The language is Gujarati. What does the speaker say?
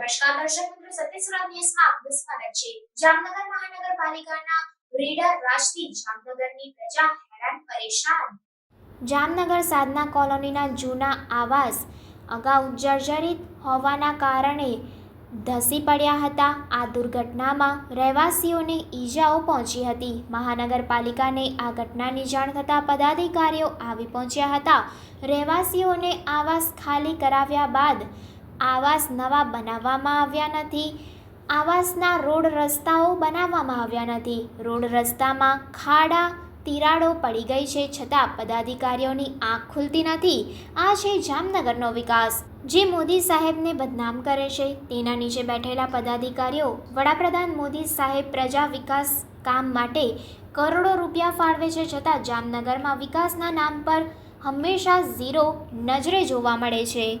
સુરત ન્યૂઝમાં આપનું સ્વાગત છે જામનગર મહાનગરપાલિકાના રેડર રાજથી જામનગરની પ્રજા હેરાન પરેશાન જામનગર સાધના કોલોનીના જૂના આવાસ અગાઉ જર્જરિત હોવાના કારણે ધસી પડ્યા હતા. આ દુર્ઘટનામાં રહેવાસીઓને ઈજાઓ પહોંચી હતી. મહાનગરપાલિકાને આ ઘટનાની જાણ થતાં પદાધિકારીઓ આવી પહોંચ્યા હતા. રહેવાસીઓને આવાસ ખાલી કરાવ્યા બાદ આવાસ નવા બનાવવામાં આવ્યા નથી. આવાસના રોડ રસ્તાઓ બનાવવામાં આવ્યા નથી. રોડ રસ્તામાં ખાડા, તિરાડો પડી ગઈ છે છતાં પદાધિકારીઓની આંખ ખુલતી નથી. આ છે જામનગરનો વિકાસ. જે મોદી સાહેબને બદનામ કરે છે. તેના નીચે બેઠેલા પદાધિકારીઓ, વડાપ્રધાન મોદી સાહેબ પ્રજા વિકાસ કામ માટે કરોડો રૂપિયા ફાળવે છે છતાં જામનગરમાં વિકાસના નામ પર હંમેશા ઝીરો નજરે જોવા મળે છે.